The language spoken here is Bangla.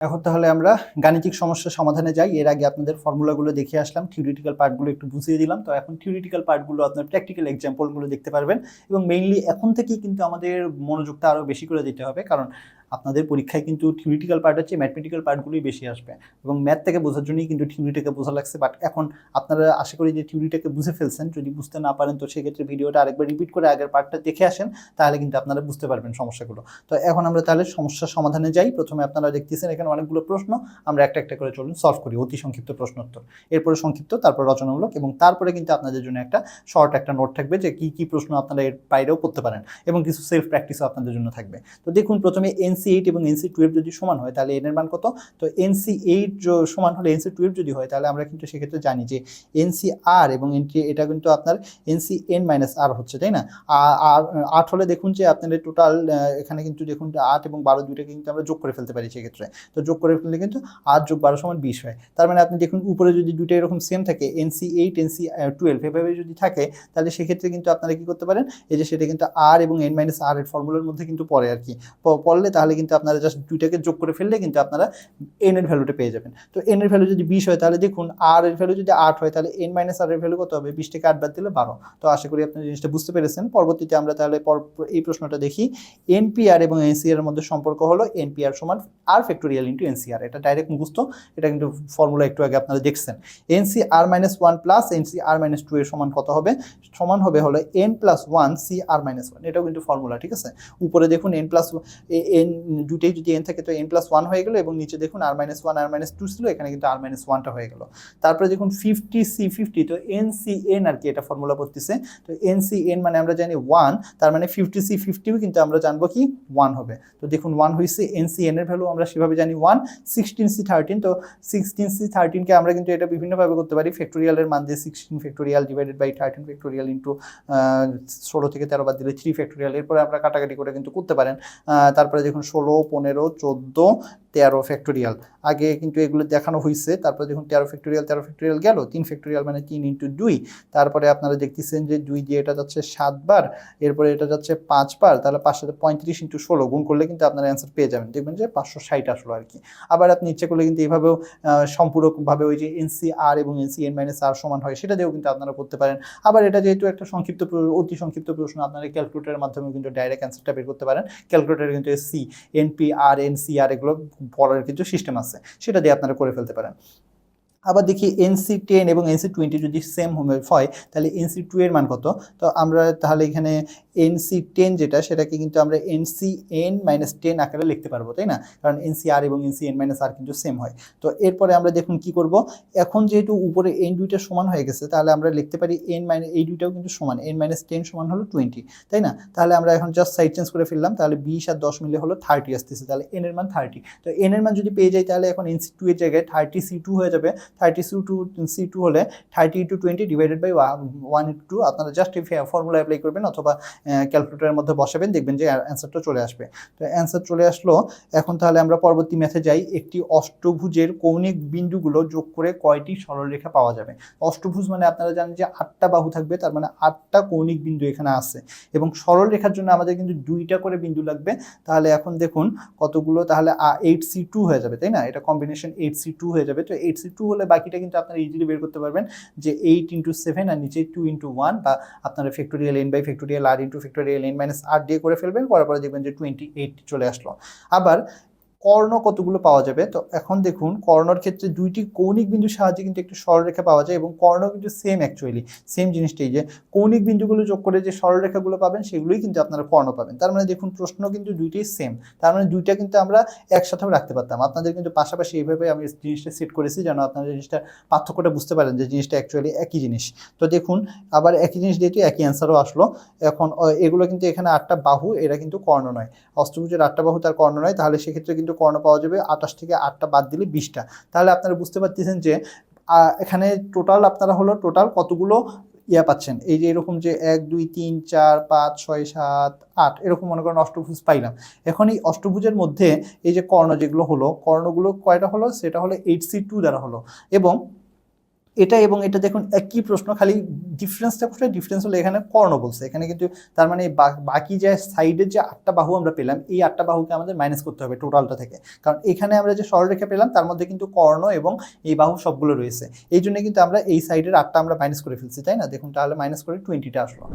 এখন তাহলে আমরা গাণিতিক সমস্যা সমাধানে যাই। এর আগে আপনাদের ফর্মুলাগুলো দেখে আসলাম থিওরিটিক্যাল পার্টগুলো একটু বুঝিয়ে দিলাম। তো এখন থিওরিটিক্যাল পার্টগুলো আপনার প্র্যাকটিক্যাল এক্সাম্পলগুলো দেখতে পারবেন এবং মেইনলি এখন থেকেই কিন্তু আমাদের মনোযোগটা আরও বেশি করে দিতে হবে। কারণ আপনাদের পরীক্ষায় কিন্তু থিওরিটিক্যাল পার্ট হচ্ছে ম্যাথমেটিক্যাল পার্টগুলোই বেশি আসবে। এবং ম্যাথ থেকে বোঝার জন্যই কিন্তু থিওরিটাকে বোঝা লাগছে। বাট এখন আপনারা আশা করি যে থিওরিটাকে বুঝে ফেলছেন। যদি বুঝতে না পারেন, তো সেক্ষেত্রে ভিডিওটা আরেকবার রিপিট করে আগের পার্টটা দেখে আসেন, তাহলে কিন্তু আপনারা বুঝতে পারবেন সমস্যাগুলো। তো এখন আমরা তাহলে সমস্যার সমাধানে যাই। প্রথমে আপনারা দেখতেছেন এখানে অনেকগুলো প্রশ্ন। আমরা একটা একটা করে চলুন সলভ করি অতি সংক্ষিপ্ত প্রশ্নোত্তর। এরপরে সংক্ষিপ্ত, তারপর রচনামূলক এবং তারপরে কিন্তু আপনাদের জন্য একটা শর্ট একটা নোট থাকবে যে কি কি প্রশ্ন আপনারা এর বাইরেও পড়তে পারেন এবং কিছু সেলফ প্র্যাকটিসও আপনাদের জন্য থাকবে। তো দেখুন, প্রথমে এনসি এইট এবং এনসি টুয়েলভ যদি সমান হয়, তাহলে এন এর মান কত? তো এনসি এইট সমান হলে এনসি টুয়েলভ যদি হয়, তাহলে আমরা কিন্তু সেক্ষেত্রে জানি যে এনসি আর এবং এনটি এটা কিন্তু আপনার এনসি এন মাইনাস আর হচ্ছে, তাই না? আর আট হলে দেখুন যে আপনাদের টোটাল এখানে কিন্তু দেখুন আট এবং বারো দুইটাকে কিন্তু আমরা যোগ করে ফেলতে পারি সেক্ষেত্রে। তো যোগ করে ফেললে কিন্তু আট যোগ বারো সমান বিশ হয়। তার মানে আপনি দেখুন উপরে যদি দুটো এরকম সেম থাকে এনসি এইট এনসি টুয়েলভ এভাবে যদি থাকে, তাহলে সেক্ষেত্রে কিন্তু আপনারা কি করতে পারেন? এই যে সেটা কিন্তু আর এবং এন মাইনাস আর এর ফর্মুলার মধ্যে কিন্তু পড়ে আর কি। পড়লে তাহলে কিন্তু আপনারা জাস্ট দুইটাকে যোগ করে ফেললে কিন্তু আপনারা এন এর ভ্যালুটা পেয়ে যাবেন। তো এন এর ভ্যালু যদি বিশ হয়, তাহলে দেখুন আর এর ভ্যালু যদি আট হয়, তাহলে এন মাইনাস আর এর ভ্যালু কত হবে? বিশ থেকে আট বাদ দিলে বারো। তো আশা করি আপনি জিনিসটা বুঝতে পেরেছেন। পরবর্তীতে আমরা তাহলে এই প্রশ্নটা দেখি। এনপিআর এবং এনসিআর এর মধ্যে সম্পর্ক হলো এনপিআর সমান আর ফ্যাক্টোরিয়াল ইন্টু এনসিআর এটা ডাইরেক্ট মুখস্থ। এটা কিন্তু ফর্মুলা একটু আগে আপনারা দেখছেন। NC R minus one plus NC R minus two এর সমান কত হবে? সমান হবে হলো N plus one C R minus one এটাও কিন্তু ফর্মুলা ঠিক আছে? উপরে দেখুন এন প্লাস এন দুটেই যদি এন থাকে, তো এন প্লাস ওয়ান হয়ে গেলো এবং নিচে দেখুন R minus one R minus two ছিল, এখানে কিন্তু আর মাইনাস ওয়ানটা হয়ে গেলো। তারপরে দেখুন ফিফটি সি ফিফটি তো এন সি এন আর কি এটা ফর্মুলা পড়তেছে তো এন সি এন মানে আমরা জানি ওয়ান তার মানে ফিফটি সি ফিফটিও কিন্তু আমরা জানব কি ওয়ান হবে। তো দেখুন ওয়ান হয়েছে এন সি এন এর ভ্যালু আমরা সেভাবে জানি ওয়ান সিক্সটিন সি থার্টিন তো সিক্সটিন সি থার্টিনকে আমরা কিন্তু এটা বিভিন্নভাবে করতে পারি। ফ্যাক্টোরিয়ালের মান দিয়ে sixteen factorial divided by thirteen factorial into ষোলো থেকে তেরো বাদ দিলে থ্রি ফ্যাক্টোরিয়াল এরপরে আমরা কাটাকাটি করে কিন্তু করতে পারেন। তারপরে দেখুন ষোলো, পনেরো, চোদ্দ, তেরো ফ্যাক্টোরিয়াল আগে কিন্তু এগুলো দেখানো হয়েছে তারপরে দেখুন তেরো ফ্যাক্টোরিয়াল তেরো ফ্যাক্টোরিয়াল গেল, তিন ফ্যাক্টোরিয়াল মানে তিন ইন্টু দুই। তারপরে আপনারা দেখতেছেন যে দুই দিয়ে এটা যাচ্ছে সাতবার এরপরে এটা যাচ্ছে পাঁচবার তাহলে পাঁচ সাথে পঁয়ত্রিশ ইন্টু ষোলো গুণ করলে কিন্তু আপনারা অ্যান্সার পেয়ে যাবেন। দেখবেন যে পাঁচশো ষাট আসলো আর কি। আবার আপনি ইচ্ছে করলে কিন্তু এইভাবেও সম্পূরকভাবে ওই যে এনসি আর এবং এনসি এন মাইনাস আর সমান হয়, সেটা দিয়েও কিন্তু আপনারা করতে পারেন। আবার এটা যেহেতু একটা সংক্ষিপ্ত, অতি সংক্ষিপ্ত প্রশ্ন, আপনারা ক্যালকুলেটারের মাধ্যমে কিন্তু ডাইরেক্ট অ্যান্সারটা বের করতে পারেন। ক্যালকুলেটার কিন্তু C NP R NC R এগুলো পড়ার কিছু সিস্টেম আছে। সেটা দিয়ে আপনারা করে ফেলতে পারেন। আবার দেখি এনসি টেন এবং এনসি টোয়েন্টি যদি সেম হয়, তাহলে এনসি টু এর মান কত? তো আমরা তাহলে এখানে এনসি টেন যেটা, সেটাকে কিন্তু আমরা এনসি এন মাইনাস টেন আকারে লিখতে পারব, তাই না? কারণ এনসি আর এবং এনসি এন মাইনাস আর কিন্তু সেম হয়। তো এরপরে আমরা দেখুন কি করব? এখন যেহেতু উপরে এন দুইটা সমান হয়ে গেছে, তাহলে আমরা লিখতে পারি এন মাইনাস এই দুইটাও কিন্তু সমান। এন মাইনাস টেন সমান হলো টোয়েন্টি তাই না? তাহলে আমরা এখন জাস্ট সাইড চেঞ্জ করে ফেললাম, তাহলে বিশ আর দশ মিলে হলো থার্টি আসতেছে, তাহলে এন এর মান থার্টি তো এন এর মান যদি পেয়ে যাই, তাহলে এখন এনসি টু এর জায়গায় থার্টি সি টু হয়ে যাবে। Thirty C two C two হলে thirty into twenty divided by one into two আপনারা জাস্ট ফর্মুলা অ্যাপ্লাই করবেন অথবা ক্যালকুলেটারের মধ্যে বসাবেন, দেখবেন যে অ্যান্সারটা চলে আসবে। তো অ্যান্সার চলে আসলো, এখন তাহলে আমরা পরবর্তী ম্যাথে যাই, একটি অষ্টভুজের কৌণিক বিন্দুগুলো যোগ করে কয়টি সরলরেখা পাওয়া যাবে? অষ্টভুজ মানে আপনারা জানেন যে আটটা বাহু থাকবে, তার মানে আটটা কৌণিক বিন্দু এখানে আছে। এবং সরল রেখার জন্য আমাদের কিন্তু দুইটা করে বিন্দু লাগবে। তাহলে এখন দেখুন কতগুলো, তাহলে এইট সি টু হয়ে যাবে, তাই না? এটা কম্বিনেশন এইট সি টু হয়ে যাবে। তো এইট সি টু হলে বাকিটা কিন্তু আপনারা ইজিলি বের করতে পারবেন যে এইট ইন্টু সেভেন আর নিচে টু ইন্টু ওয়ান বা আপনারা factorial N by factorial R into factorial N minus R দিয়ে করে ফেলবেন, করার পরে দেখবেন যে টোয়েন্টি এইট চলে আসলো। আবার কর্ণ কতগুলো পাওয়া যাবে? তো এখন দেখুন, কর্ণর ক্ষেত্রে দুইটি কৌণিক বিন্দুর সাহায্যে কিন্তু একটু সরলরেখা পাওয়া যায় এবং কর্ণ কিন্তু সেম অ্যাকচুয়ালি সেম জিনিসটাই যে কৌণিক বিন্দুগুলো যোগ করে যে সরলরেখাগুলো পাবেন, সেগুলোই কিন্তু আপনারা কর্ণ পাবেন। তার মানে দেখুন, প্রশ্ন কিন্তু দুইটাই সেম তার মানে দুইটা কিন্তু আমরা একসাথেও রাখতে পারতাম। আপনাদের কিন্তু পাশাপাশি এইভাবে আমি জিনিসটা সেট করেছি যেন আপনারা জিনিসটা পার্থক্যটা বুঝতে পারেন যে জিনিসটা অ্যাকচুয়ালি একই জিনিস। তো দেখুন, আবার একই জিনিস যেহেতু একই অ্যান্সারও আসলো, এখন এগুলো কিন্তু এখানে আটটা বাহু, এরা কিন্তু কর্ণ নয়। অষ্টভুজের আটটা বাহু তার কর্ণ নয়, তাহলে সেক্ষেত্রে কিন্তু কর্ণ পাওয়া যাবে, আঠাশ থেকে আটটা বাদ দিলে বিশটা। তাহলে আপনারা বুঝতে পারতেছেন যে এখানে টোটাল আপনারা হলো টোটাল কতগুলো ইয়া পাচ্ছেন? এই যে এরকম যে এক, দুই, তিন, চার, পাঁচ, ছয়, সাত, আট, এরকম মনে করেন অষ্টভুজ পাইলাম। এখন এই অষ্টভুজের মধ্যে এই যে কর্ণ যেগুলো হলো, কর্ণগুলো কয়টা হলো? সেটা হলো এইট সি টু দ্বারা হলো। এবং এটা এবং এটা দেখুন, একই প্রশ্ন, খালি ডিফারেন্সটা কোথায়? ডিফারেন্স হলো এখানে কর্ণ বলছে। এখানে কিন্তু তার মানে বাকি যে সাইডের যে আটটা বাহু আমরা পেলাম, এই আটটা বাহুকে আমাদের মাইনাস করতে হবে টোটালটা থেকে। কারণ এখানে আমরা যে সরলরেখা পেলাম, তার মধ্যে কিন্তু কর্ণ এবং এই বাহু সবগুলো রয়েছে। এই জন্য কিন্তু আমরা এই সাইডের আটটা আমরা মাইনাস করে ফেলছি, তাই না? দেখুন, তাহলে মাইনাস করে টোয়েন্টিটা আসলো।